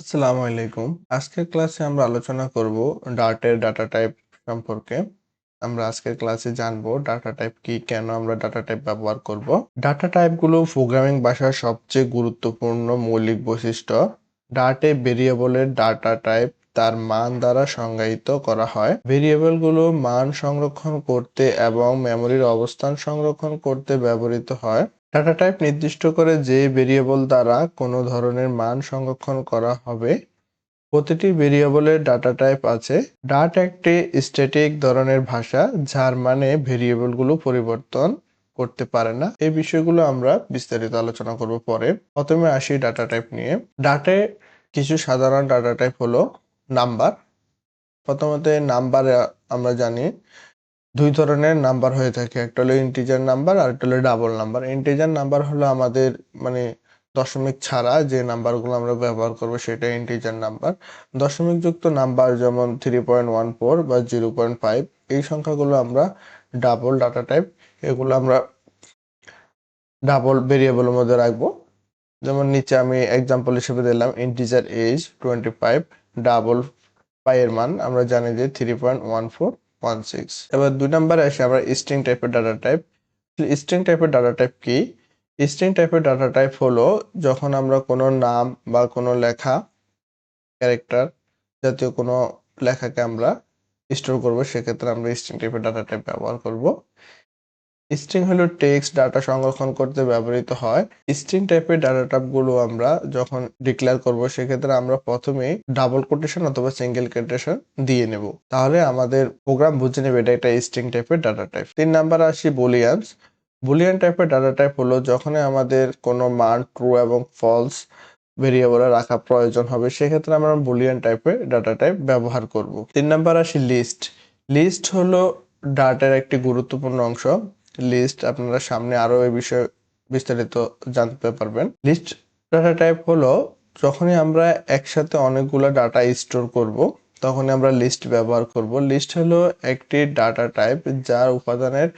আসসালামু আলাইকুম। আজকের ক্লাসে আমরা আলোচনা করব ডার্টের ডাটা টাইপ সম্পর্কে। আমরা আজকের ক্লাসে জানব ডাটা টাইপ কি, কেন আমরা ডাটা টাইপ ব্যবহার করব। ডাটা টাইপগুলো প্রোগ্রামিং ভাষার সবচেয়ে গুরুত্বপূর্ণ মৌলিক বৈশিষ্ট্য। ডাটে ভেরিয়েবলের ডাটা টাইপ তার মান দ্বারা সংজ্ঞায়িত করা হয়। ভেরিয়েবলগুলো মান সংরক্ষণ করতে এবং মেমরির অবস্থান সংরক্ষণ করতে ব্যবহৃত হয়। ডাটা টাইপ নির্দিষ্ট করে যে ভেরিয়েবল দ্বারা কোনো ধরনের মান সংরক্ষণ করা হবে, প্রতিটি ভেরিয়েবলের ডাটা টাইপ আছে। ডাট একটি স্ট্যাটিক ধরনের ভাষা, যার মানে ভেরিয়েবলগুলো পরিবর্তন করতে পারে না। এই বিষয়গুলো আমরা বিস্তারিত আলোচনা করব পরে। প্রথমে আসি ডাটা টাইপ নিয়ে। ডাটে কিছু সাধারণ ডাটা টাইপ হলো নাম্বার প্রথমত নাম্বার আমরা জানি দুই ধরনের নাম্বার হয়ে থাকে। একটা হলো ইন্টিজার নাম্বার আর একটা হলো ডাবল নাম্বার। ইন্টিজার নাম্বার হলো আমাদের মানে দশমিক ছাড়া যে নাম্বারগুলো আমরা ব্যবহার করব সেটা ইন্টিজার নাম্বার। দশমিক যুক্ত নাম্বার যেমন থ্রি পয়েন্ট ওয়ান ফোর বা জিরো পয়েন্ট ফাইভ এই সংখ্যাগুলো আমরা ডাবল ডাটা টাইপ এগুলো আমরা ডাবল ভেরিয়েবলের মধ্যে রাখব। যেমন নিচে আমি এক্সাম্পল হিসেবে দিলাম integer age twenty five double পাইয়ের মান। আমরা জানি যে three point one four one six এবার দুই নম্বরে আসে আমরা স্ট্রিং টাইপের ডাটা টাইপ স্ট্রিং টাইপের ডাটা টাইপ কি? স্ট্রিং টাইপের ডাটা টাইপ হলো যখন আমরা কোনো নাম বা কোনো লেখা ক্যারেক্টার জাতীয় কোনো লেখাকে আমরা স্টোর করব, সেক্ষেত্রে আমরা স্ট্রিং টাইপের ডাটা টাইপ ব্যবহার করব। স্ট্রিং হলো টেক্সট ডাটা সংরক্ষণ করতে ব্যবহৃত হয়। স্ট্রিং টাইপের ডাটা টাইপগুলো আমরা যখন ডিক্লেয়ার করব, সেক্ষেত্রে আমরা প্রথমেই ডাবল কোটেশন অথবা সিঙ্গেল কোটেশন দিয়ে নেব। তাহলে আমাদের প্রোগ্রাম বুঝে নেবে এটা একটা স্ট্রিং টাইপের ডাটা টাইপ তিন নাম্বার আসি বুলিয়ানস বুলিয়ান টাইপের ডাটা টাইপ হলো যখনই আমাদের কোনো মান ট্রু এবং ফলস ভেরিয়েবলে রাখা প্রয়োজন হবে, সেক্ষেত্রে আমরা বুলিয়ান টাইপের ডাটা টাইপ ব্যবহার করব। তিন নাম্বার আসি লিস্ট লিস্ট হলো ডাটার একটি গুরুত্বপূর্ণ অংশ। লিস্ট আপনারা সামনে আরও এই বিষয়ে বিস্তারিত জানতে পারবেন। লিস্ট ডাটা টাইপ হলো, যখনই আমরা একসাথে অনেকগুলো ডাটা স্টোর করব, তখনই আমরা লিস্ট ব্যবহার করব। লিস্ট হলো একটি ডাটা টাইপ যার উপাদানের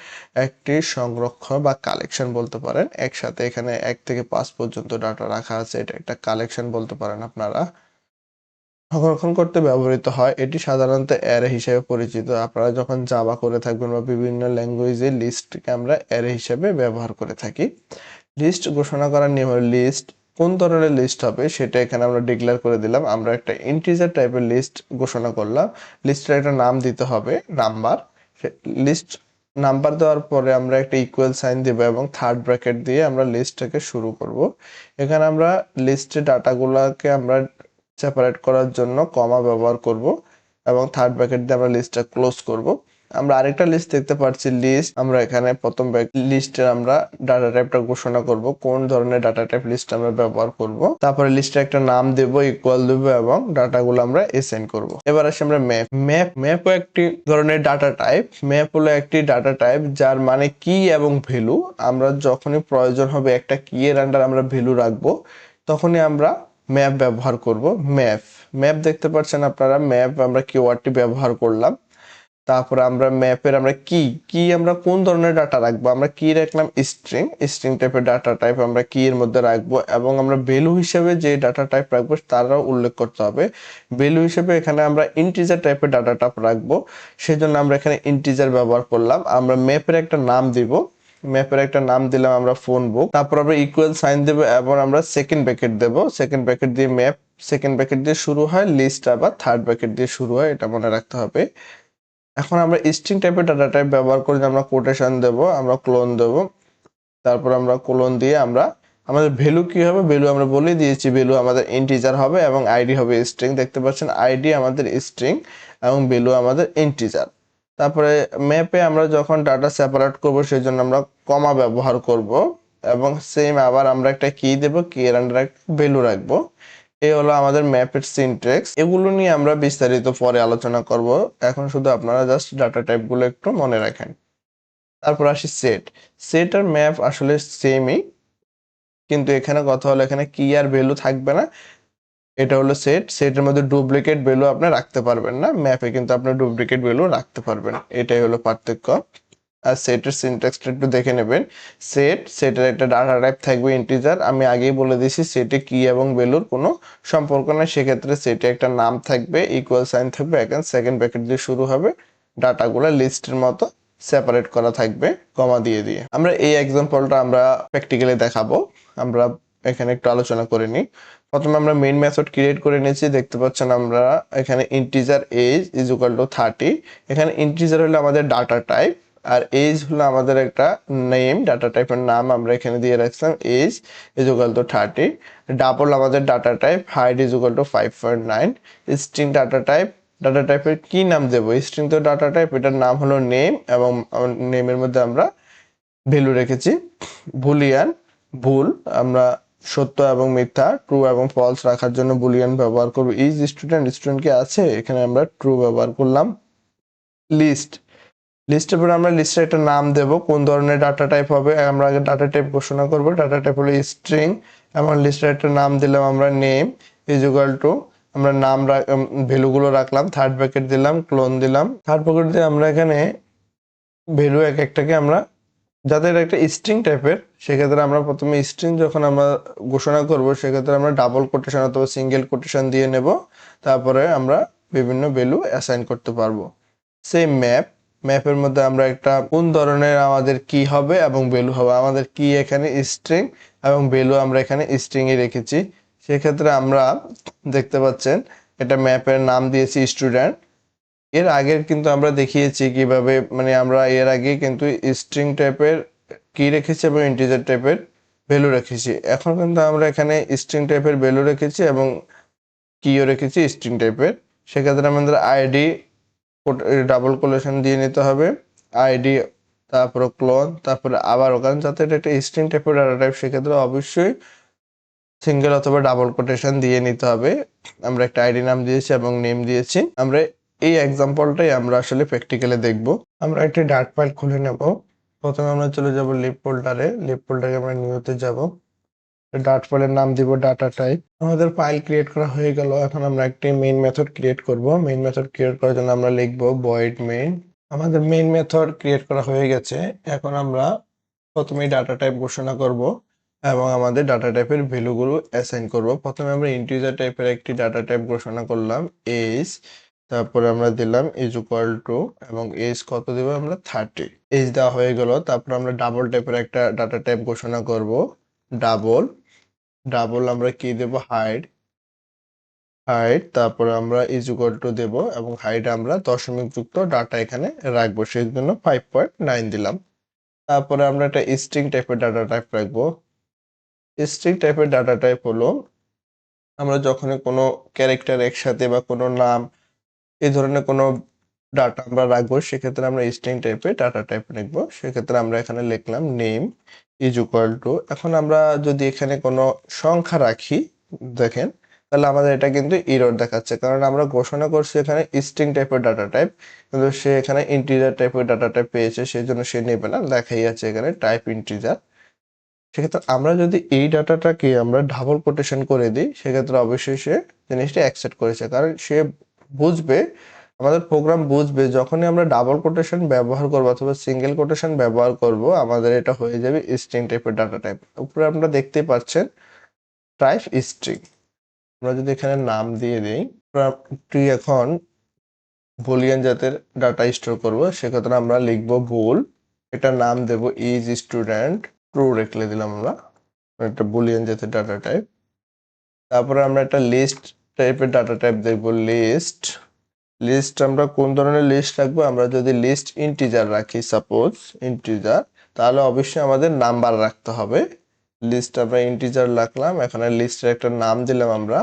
একটি সংরক্ষণ বা কালেকশন বলতে পারেন। একসাথে এখানে এক থেকে পাঁচ পর্যন্ত ডাটা রাখা আছে, এটা একটা কালেকশন বলতে পারেন আপনারা। সংরক্ষণ করতে ব্যবহৃত হয়। এটি সাধারণত অ্যারে হিসেবে পরিচিত। আপনারা যখন জাভা করে থাকবেন বা বিভিন্ন ল্যাঙ্গুয়েজে লিস্টকে আমরা অ্যারে হিসেবে ব্যবহার করে থাকি। লিস্ট ঘোষণা করার নিয়ম লিস্ট কোন ধরনের লিস্ট হবে সেটা এখানে আমরা ডিক্লেয়ার করে দিলাম। আমরা একটা ইন্টিজার টাইপের লিস্ট ঘোষণা করলাম। লিস্টের একটা নাম দিতে হবে, নাম্বার। লিস্ট নাম্বার দেওয়ার পরে আমরা একটা ইকুয়াল সাইন দেব এবং থার্ড ব্র্যাকেট দিয়ে আমরা লিস্টটাকে শুরু করব। এখানে আমরা লিস্টে ডাটাগুলোকে আমরা সেপারেট করার জন্য কমা ব্যবহার করব এবং থার্ড ব্র্যাকেট দিয়ে আমরা লিস্টটা ক্লোজ করব। আমরা আরেকটা লিস্ট দেখতে পাচ্ছি লিস্ট আমরা এখানে প্রথম লিস্টের আমরা ডাটা টাইপটা ঘোষণা করব, কোন ধরনের ডাটা টাইপ লিস্ট আমরা ব্যবহার করব। তারপরে লিস্টে একটা নাম দেব ইকুয়াল দেব এবং ডাটাগুলো আমরা এসেন্ড করব। এবার আসি আমরা ম্যাপ ম্যাপ ম্যাপও একটি ধরনের ডাটা টাইপ ম্যাপ হলো একটি ডাটা টাইপ যার মানে কি এবং ভ্যালু আমরা যখনই প্রয়োজন হবে একটা কি এর আন্ডার আমরা ভ্যালু রাখব, তখনই আমরা ম্যাপ ব্যবহার করব, ম্যাপ। ম্যাপ দেখতে পাচ্ছেন আপনারা, ম্যাপ আমরা কিওয়ার্ডটি ব্যবহার করলাম। তারপরে আমরা ম্যাপের আমরা কি কি আমরা কোন ধরনের ডাটা রাখব? আমরা কি রাখলাম? স্ট্রিং স্ট্রিং টাইপের ডাটা টাইপ আমরা কি এর মধ্যে রাখব? এবং আমরা ভ্যালু হিসেবে যে ডাটা টাইপ রাখব তারাও উল্লেখ করতে হবে। ভ্যালু হিসেবে এখানে আমরা ইন্টিজার টাইপের ডাটা টাইপ রাখব। সেজন্য আমরা এখানে ইন্টিজার ব্যবহার করলাম। আমরা ম্যাপের একটা নাম দিব। ম্যাপের একটা নাম দিলাম আমরা ফোন বুক তারপর আমরা ইকুয়াল সাইন দেব এবং আমরা সেকেন্ড ব্র্যাকেট দেব। সেকেন্ড ব্র্যাকেট দিয়ে ম্যাপ সেকেন্ড ব্র্যাকেট দিয়ে শুরু হয় লিস্ট আবার থার্ড ব্র্যাকেট দিয়ে শুরু হয়, এটা মনে রাখতে হবে। এখন আমরা স্ট্রিং টাইপের ডাটা টাইপ ব্যবহার করে আমরা কোটেশন দেব, আমরা ক্লোন দেব। তারপর আমরা ক্লোন দিয়ে আমরা, আমাদের ভ্যালু কি হবে? ভ্যালু আমরা বলে দিয়েছি ভ্যালু আমাদের ইন্টিজার হবে এবং আইডি হবে স্ট্রিং দেখতে পাচ্ছেন আইডি আমাদের স্ট্রিং এবং ভ্যালু আমাদের ইন্টিজার তারপরে ম্যাপে আমরা যখন ডাটা সেপারেট করব সেই জন্য আমরা কমা ব্যবহার করব এবং সেম আবার আমরা একটা কি দেব কি এর আন্ডার একটা ভ্যালু রাখব। এই হলো আমাদের ম্যাপের সিনট্যাক্স এগুলো নিয়ে আমরা বিস্তারিত পরে আলোচনা করব। এখন শুধু আপনারা জাস্ট ডাটা টাইপগুলো একটু মনে রাখেন। তারপর আসি সেট সেট আর ম্যাপ আসলে সেমই কিন্তু এখানে কথা হলো এখানে কি আর ভ্যালু থাকবে না। এটা হলো সেট সেটের মধ্যে ডুপ্লিকেট ভ্যালু আপনি রাখতে পারবেন না ম্যাপে কিন্তু আপনি ডুপ্লিকেট ভ্যালু রাখতে পারবেন। এটাই হলো পার্থক্য। আর সেটের সিনট্যাক্সটা একটু দেখে নেবেন। সেট সেটের একটা ডাটা টাইপ থাকবে ইন্টিজার আমি আগেই বলে দিয়েছি সেটে কি এবং ভ্যালুর কোনো সম্পর্ক নেই। সেক্ষেত্রে সেটে একটা নাম থাকবে ইকুয়াল সাইন থাকবে এখন সেকেন্ড ব্র্যাকেট দিয়ে শুরু হবে। ডাটাগুলো লিস্টের মতো সেপারেট করা থাকবে কমা দিয়ে দিয়ে। আমরা এই এক্সাম্পলটা আমরা প্র্যাকটিক্যালি দেখাবো। আমরা এখানে একটু আলোচনা করে নিই। প্রথমে আমরা মেইন মেথড ক্রিয়েট করে নিয়েছি, দেখতে পাচ্ছেন আমরা এখানে integer age is equal to thirty এখানে ইন্টিজার হলো আমাদের ডাটা টাইপ আর এজ হলো আমাদের একটা নেম ডাটা টাইপের নাম আমরা এখানে দিয়ে রাখছিলাম। Age is equal to thirty double আমাদের data type height is equal to five point nine string data type data টাইপের কি নাম দেবো? স্ট্রিং তো ডাটা টাইপ এটার নাম হলো নেম এবং নেমের মধ্যে আমরা ভ্যালু রেখেছি। বুলিয়ান ভুল, আমরা সত্য এবং মিথ্যা ট্রু এবং ফলস রাখার জন্য বুলিয়ান ব্যবহার করব। ইজ স্টুডেন্ট স্টুডেন্ট কি আছে? এখানে আমরা ট্রু ব্যবহার করলাম। লিস্ট লিস্টের পরে আমরা লিস্টের একটা নাম দেব। কোন ধরনের ডাটা টাইপ হবে? আমরা আগে ডাটা টাইপ ঘোষণা করব। ডাটা টাইপ হলো স্ট্রিং এবং লিস্টের একটা নাম দিলাম আমরা নেম ইজ ইকুয়াল টু আমরা নাম ভ্যালুগুলো রাখলাম। থার্ড ব্র্যাকেট দিলাম ক্লোন দিলাম। থার্ড ব্র্যাকেট দিয়ে আমরা এখানে ভ্যালু এক একটাকে আমরা যাদের একটা স্ট্রিং টাইপের সেক্ষেত্রে আমরা প্রথমে স্ট্রিং যখন আমরা ঘোষণা করব, সেক্ষেত্রে আমরা ডাবল কোটেশন অথবা সিঙ্গেল কোটেশন দিয়ে নেব। তারপরে আমরা বিভিন্ন ভ্যালু অ্যাসাইন করতে পারব। সেই ম্যাপ ম্যাপের মধ্যে আমরা একটা কোন ধরনের আমাদের কি হবে এবং ভ্যালু হবে। আমাদের কি এখানে স্ট্রিং এবং ভ্যালু আমরা এখানে স্ট্রিংয়ে রেখেছি। সেক্ষেত্রে আমরা দেখতে পাচ্ছেন এটা ম্যাপের নাম দিয়েছি স্টুডেন্ট এর আগের কিন্তু আমরা দেখিয়েছি কীভাবে মানে আমরা এর আগে কিন্তু স্ট্রিং টাইপের কি রেখেছি এবং ইন্টিজার টাইপের ভ্যালু রেখেছি। এখন কিন্তু আমরা এখানে স্ট্রিং টাইপের ভ্যালু রেখেছি এবং কিও রেখেছি স্ট্রিং টাইপের সেক্ষেত্রে আমাদের আইডি ডাবল কোলেশন দিয়ে নিতে হবে। আইডি তারপরে ক্লোন তারপরে আবার ওখানে যাতে এটা একটা স্ট্রিং টাইপের ডাটা টাইপ সেক্ষেত্রে অবশ্যই সিঙ্গেল অথবা ডাবল কোটেশন দিয়ে নিতে হবে। আমরা একটা আইডি নাম দিয়েছি এবং নেম দিয়েছি। আমরা এই এক্সাম্পলটাই আমরা আসলে প্র্যাকটিক্যালে দেখব। আমরা একটি ডাট ফাইল খুলে নেব। প্রথমে আমরা চলে যাব লিপ ফোল্ডারে লিপ ফোল্ডারে আমরা নিউতে যাব। ডাট ফাইলের নাম দিব ডাটা টাইপ আমাদের ফাইল ক্রিয়েট করা হয়ে গেল। এখন আমরা একটি মেইন মেথড ক্রিয়েট করব। মেইন মেথড ক্রিয়েট করার জন্য আমরা লিখব বয়েড মেইন আমাদের মেইন মেথড ক্রিয়েট করা হয়ে গেছে। এখন আমরা প্রথমেই ডাটা টাইপ ঘোষণা করব এবং আমাদের ডাটা টাইপের ভ্যালুগুলো অ্যাসাইন করব। প্রথমে আমরা ইন্টিজার টাইপের একটি ডাটা টাইপ ঘোষণা করলাম। এজ তারপরে আমরা দিলাম ইজ ইকুয়াল টু এবং এজ কত দেব আমরা থার্টি এজ দেওয়া হয়ে গেল, তারপর আমরা ডাবল টাইপের একটা ডাটা টাইপ ঘোষণা করব। ডাবল ডাবল আমরা কি দেব? হাইট হাইট তারপরে আমরা ইজ ইকুয়াল টু দেব এবং হাইট আমরা দশমিক যুক্ত ডাটা এখানে রাখব সেই জন্য ফাইভ পয়েন্ট নাইন দিলাম। তারপরে আমরা একটা স্ট্রিং টাইপের ডাটা টাইপ রাখব। স্ট্রিং টাইপের ডাটা টাইপ হলো, আমরা যখনই কোনো ক্যারেক্টার একসাথে বা কোনো নাম এই ধরনের কোনো ডাটা আমরা রাখব, সেক্ষেত্রে আমরা স্ট্রিং টাইপের ডাটা টাইপ লিখব। সেক্ষেত্রে আমরা এখানে লিখলাম নেম ইজ ইকুয়াল টু এখন আমরা যদি এখানে কোনো সংখ্যা রাখি, দেখেন, তাহলে আমাদের এটা কিন্তু ইরর দেখাচ্ছে। কারণ আমরা ঘোষণা করছি এখানে স্ট্রিং টাইপের ডাটা টাইপ কিন্তু সে এখানে ইন্টিজার টাইপের ডাটা টাইপ পেয়েছে সেই জন্য সে নেবে না, লেখাই আছে এখানে টাইপ ইন্টিজার সেক্ষেত্রে আমরা যদি এই ডাটাটাকে আমরা ডাবল কোটেশন করে দিই, সেক্ষেত্রে অবশ্যই সে জিনিসটা অ্যাকসেপ্ট করেছে। কারণ সে বুঝবে, আমাদের প্রোগ্রাম বুঝবে, যখনই আমরা ডাবল কোটেশন ব্যবহার করব অথবা সিঙ্গেল কোটেশন ব্যবহার করব, আমাদের এটা হয়ে যাবে স্ট্রিং টাইপের ডাটা টাইপ উপরে আমরা দেখতে পাচ্ছেন টাইপ স্ট্রিং আমরা যদি এখানে নাম দিয়ে দিই তুই এখন বুলিয়ান জাতের ডাটা স্টোর করব, সেক্ষেত্রে আমরা লিখব ভুল এটা নাম দেব ইজ স্টুডেন্ট ট্রু রেখে দিলাম আমরা, একটা বুলিয়ান জাতের ডাটা টাইপ তারপরে আমরা একটা লিস্ট টাইপের ডাটা টাইপ দেখব লিস্ট লিস্ট আমরা কোন ধরনের লিস্ট রাখব? আমরা যদি লিস্ট ইন্টিজার রাখি সাপোজ ইন্টিজার তাহলে অবশ্যই আমাদের নাম্বার রাখতে হবে। লিস্ট আমরা ইন্টিজার রাখলাম, এখানে লিস্টের একটা নাম দিলাম আমরা।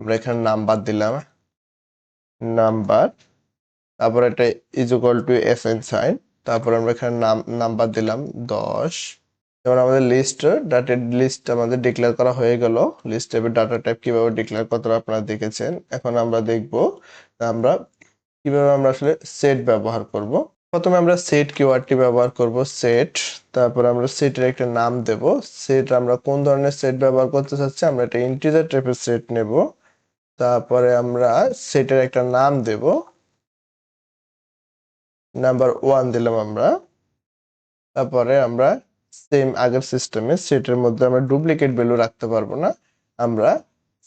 আমরা এখানে নাম্বার দিলাম। নাম্বার তারপর একটা is equal to assign sign তারপর আমরা এখানে নাম নাম্বার দিলাম দশ। যেমন আমাদের লিস্ট ডাটা লিস্ট আমাদের ডিক্লেয়ার করা হয়ে গেল। লিস্ট টাইপের ডাটা টাইপ কীভাবে ডিক্লেয়ার হবে আপনারা দেখেছেন। এখন আমরা দেখব আমরা কীভাবে আমরা আসলে সেট ব্যবহার করব। প্রথমে আমরা সেট কিওয়ার্ডটি ব্যবহার করব সেট তারপর আমরা সেটের একটা নাম দেব। সেট আমরা কোন ধরনের সেট ব্যবহার করতে চাচ্ছি, আমরা একটা ইন্টিজার টাইপের সেট নেব। তারপরে আমরা সেটের একটা নাম দেব। নাম্বার ওয়ান দিলাম আমরা। তারপরে আমরা সেম আগের সিস্টেমে সেটের মধ্যে আমরা ডুপ্লিকেট ভ্যালু রাখতে পারব না। আমরা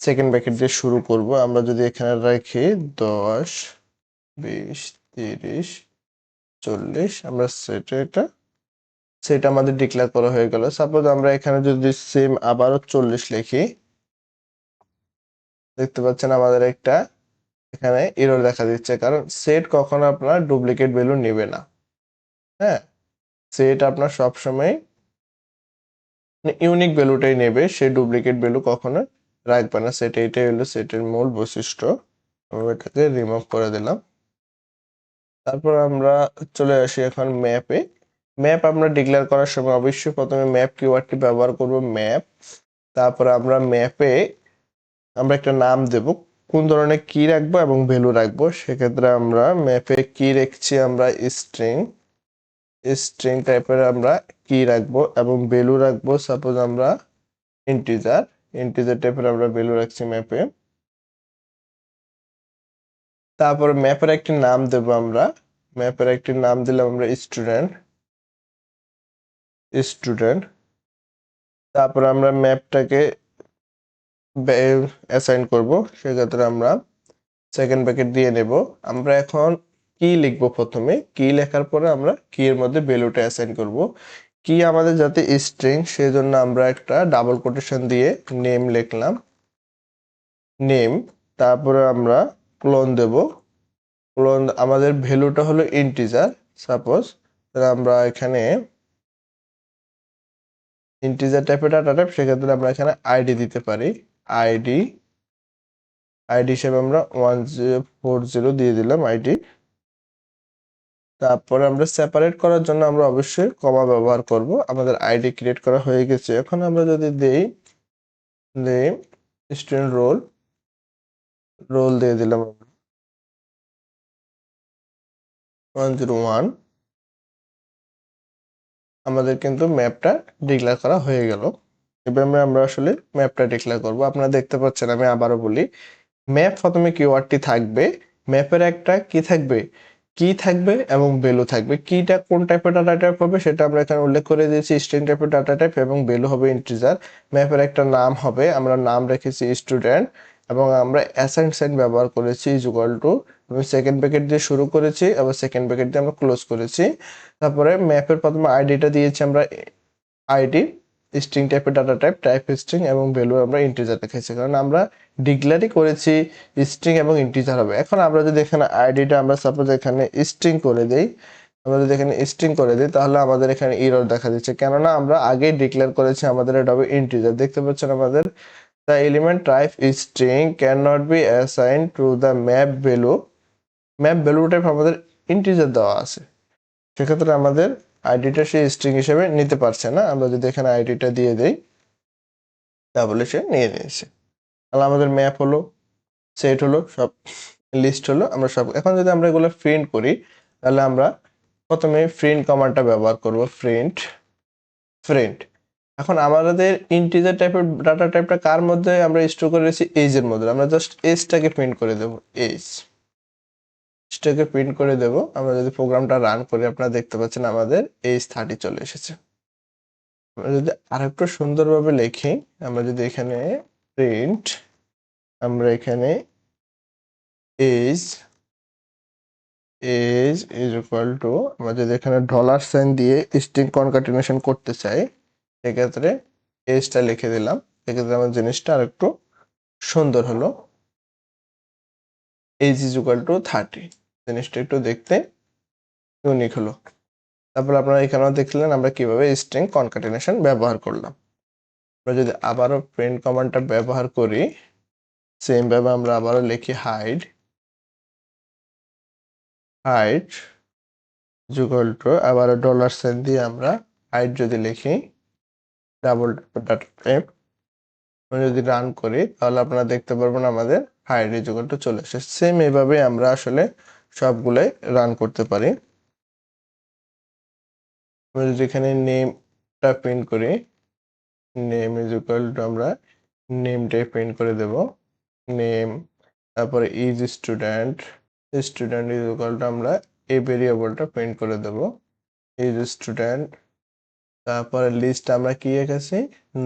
সেকেন্ড ব্র্যাকেট দিয়ে শুরু করব। আমরা যদি এখানে রাখি দশ, বিশ, তিরিশ, চল্লিশ, আমরা সেটা এটা সেটা আমাদের ডিক্লেয়ার করা হয়ে গেল। সাপোজ আমরা এখানে যদি সেম আবারও চল্লিশ লিখি, দেখতে পাচ্ছেন আমাদের একটা এখানে এরর দেখা দিচ্ছে। কারণ সেট কখনো আপনার ডুপ্লিকেট ভ্যালু নেবে না। হ্যাঁ সেট আপনার সবসময় ইউনিক ভ্যালুটাই নেবে সে ডুপ্লিকেট ভ্যালু কখনো রাখবে না। সেটা এটাই হলো সেটের মূল বৈশিষ্ট্য। আমি এটাকে রিমুভ করে দিলাম। তারপর আমরা চলে আসি এখন ম্যাপে ম্যাপ আমরা ডিক্লেয়ার করার সময় অবশ্যই প্রথমে ম্যাপ কিওয়ার্ডটি ব্যবহার করব ম্যাপ তারপর আমরা ম্যাপে আমরা একটা নাম দেব, কোন ধরনের কি রাখব এবং ভ্যালু রাখব। সেক্ষেত্রে আমরা ম্যাপে কি রেখেছি আমরা স্ট্রিং স্ট্রিং টাইপের আমরা কি রাখব এবং ভ্যালু রাখব সাপোজ আমরা ইন্টিজার ইন্টিজার টাইপের আমরা ভ্যালু রাখছি ম্যাপে তারপর ম্যাপের একটি নাম দেব আমরা। ম্যাপের একটি নাম দিলাম আমরা স্টুডেন্ট স্টুডেন্ট তারপর আমরা ম্যাপটাকে অ্যাসাইন করব, সেক্ষেত্রে আমরা সেকেন্ড ব্র্যাকেট দিয়ে নেব। আমরা এখন কি লিখব প্রথমে? কি লেখার পরে আমরা কি এর মধ্যে ভ্যালুটা অ্যাসাইন করব। কি আমাদের যাতে স্ট্রিং সেজন্য আমরা একটা ডাবল কোটেশন দিয়ে নেম লিখলাম। নেম তারপরে আমরা ক্লোন দেব। ক্লোন আমাদের ভ্যালুটা হলো ইন্টিজার সাপোজ আমরা এখানে ইন্টিজার টাইপের ডাটা টাইপ সেক্ষেত্রে আমরা এখানে আইডি দিতে পারি। আইডি আইডি হিসেবে আমরা ওয়ান জিরো ফোর জিরো দিয়ে দিলাম আইডি তারপরে আমরা সেপারেট করার জন্য আমরা অবশ্যই কমা ব্যবহার করব। আমাদের আইডি ক্রিয়েট করা হয়ে গেছে। এখন আমরা যদি দেই দেই স্টুডেন্ট রোল রোল দিয়ে দিলাম ওয়ান জিরো ওয়ান আমাদের কিন্তু ম্যাপটা ডিক্লেয়ার করা হয়ে গেল। এভাবে আমরা আসলে ম্যাপটা ডিক্লেয়ার করব। আপনারা দেখতে পাচ্ছেন, আমি আবারও বলি ম্যাপ প্রথমে কিওয়ার্ডটি থাকবে। ম্যাপের একটা কি থাকবে? কি থাকবে এবং ভ্যালু থাকবে, কিটা কোন টাইপের ডাটা টাইপ হবে সেটা আমরা এখানে উল্লেখ করে দিয়েছি স্ট্রিং টাইপের ডাটা টাইপ এবং ভ্যালু হবে ইন্টিজার ম্যাপের একটা নাম হবে, আমরা নাম রেখেছি স্টুডেন্ট এবং আমরা অ্যাসাইন সাইন ব্যবহার করেছি ইজুকাল টু আমি সেকেন্ড প্যাকেট দিয়ে শুরু করেছি এবং সেকেন্ড প্যাকেট দিয়ে আমরা ক্লোজ করেছি। তারপরে ম্যাপের প্রথমে আইডিটা দিয়েছি আমরা আইডি স্ট্রিং টাইপের ডাটা টাইপ টাইপ স্ট্রিং এবং ভ্যালু আমরা ইন্টিজার রেখেছি। কারণ আমরা ডিক্লেয়ারই করেছি স্ট্রিং এবং ইন্টিজার হবে। এখন আমরা যদি এখানে আইডিটা আমরা সাপোজ এখানে স্ট্রিং করে দেই, আমরা যদি এখানে স্ট্রিং করে দিই, তাহলে আমাদের এখানে ইরর দেখা দিচ্ছে। কেননা আমরা আগেই ডিক্লেয়ার করেছি আমাদের এটা হবে ইন্টিজার দেখতে পাচ্ছেন আমাদের the element type string can not be assign to the map value map value type আমাদের ইন্টিজার দেওয়া আছে। সেক্ষেত্রে আমাদের আইডিটা সে স্ট্রিং হিসেবে নিতে পারছে না। আমরা যদি এখানে আইডিটা দিয়ে দিই, তাহলে সে নিয়ে নিয়েছে। তাহলে আমাদের ম্যাপ হলো সেট হলো, সব লিস্ট হলো, আমরা সব, এখন যদি আমরা এগুলো প্রিন্ট করি, তাহলে আমরা প্রথমে প্রিন্ট কমান্ডটা ব্যবহার করব প্রিন্ট প্রিন্ট এখন আমাদের ইন্টিজার টাইপের ডাটা টাইপটা কার মধ্যে আমরা স্টোর করে রেখেছি এজের মধ্যে। আমরা জাস্ট এজটাকে প্রিন্ট করে দেবো এজ এজটাকে প্রিন্ট করে দেব। আমরা যদি প্রোগ্রামটা রান করি, আপনারা দেখতে পাচ্ছেন আমাদের এজ থার্টি চলে এসেছে। আমরা যদি আরেকটু সুন্দরভাবে লিখি, আমরা যদি এখানে প্রিন্ট আমরা এখানে age age is equal to যদি এখানে ডলার সাইন দিয়ে স্ট্রিং কনকাটিনেশন করতে চাই সেক্ষেত্রে এজটা লিখে দিলাম। সেক্ষেত্রে আমার জিনিসটা আর একটু সুন্দর হলো। Age is equal to thirty জিনিসটা একটু দেখতে ইউনিক হলো। তারপর আপনারা এখানেও দেখলেন আমরা কীভাবে স্ট্রিং কনকাটিনেশন ব্যবহার করলাম। আমরা যদি আবারও প্রিন্ট কমান্ডটা ব্যবহার করি সেম ভাবে আমরা আবারও লিখি হাইড হাইড ইকুয়াল টু, আবারও ডলার সাইন দিয়ে আমরা হাইড যদি লিখি ডাবল ডাটা যদি রান করি, তাহলে আপনারা দেখতে পারবেন আমাদের হাইড ইকুয়াল টু চলে আসে সেম এভাবে আমরা আসলে সবগুলোই রান করতে পারি। আমরা যদি এখানে নেমটা প্রিন্ট করি নেম ইজ ইকুয়াল টু আমরা নেমটাই প্রিন্ট করে দেব। নেম তারপরে is student student is equal to আমরা এই ভেরিয়েবলটা প্রিন্ট করে দেব। ইজ স্টুডেন্ট তারপরে লিস্ট আমরা কি রেখেছি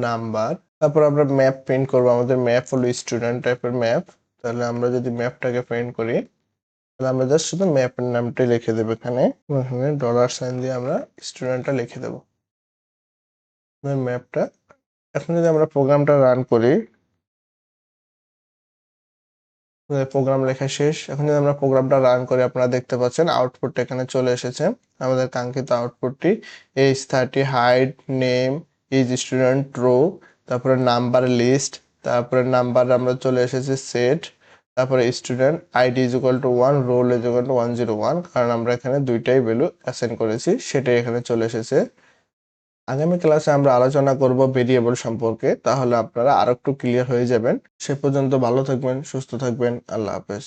নাম্বার তারপর আমরা ম্যাপ প্রিন্ট করব, আমাদের ম্যাপ হলো স্টুডেন্ট টাইপের ম্যাপ তাহলে আমরা যদি ম্যাপটাকে প্রিন্ট করি, তাহলে আমরা জাস্ট শুধু ম্যাপের নামটাই লিখে দেবো এখানে। এখানে ডলার সাইন দিয়ে আমরা স্টুডেন্টটা লিখে দেবো। ম্যাপটা এখন যদি আমরা প্রোগ্রামটা রান করি প্রোগ্রাম লেখা শেষ। এখন যদি আমরা প্রোগ্রামটা রান করি, আপনারা দেখতে পাচ্ছেন আউটপুটটা এখানে চলে এসেছে। আমাদের কাঙ্ক্ষিত আউটপুটটি H thirty height name is student row তারপরে নাম্বার লিস্ট তারপরে নাম্বার আমরা চলে এসেছে সেট তারপরে student ID is equal to one roll is two one zero one কারণ আমরা এখানে দুইটাই ভ্যালু অ্যাসাইন করেছি, সেটাই এখানে চলে এসেছে। আগামী ক্লাসে আমরা আলোচনা করব ভেরিয়েবল সম্পর্কে, তাহলে আপনারা আরও একটু ক্লিয়ার হয়ে যাবেন। সে পর্যন্ত ভালো থাকবেন, সুস্থ থাকবেন, আল্লাহ হাফেজ।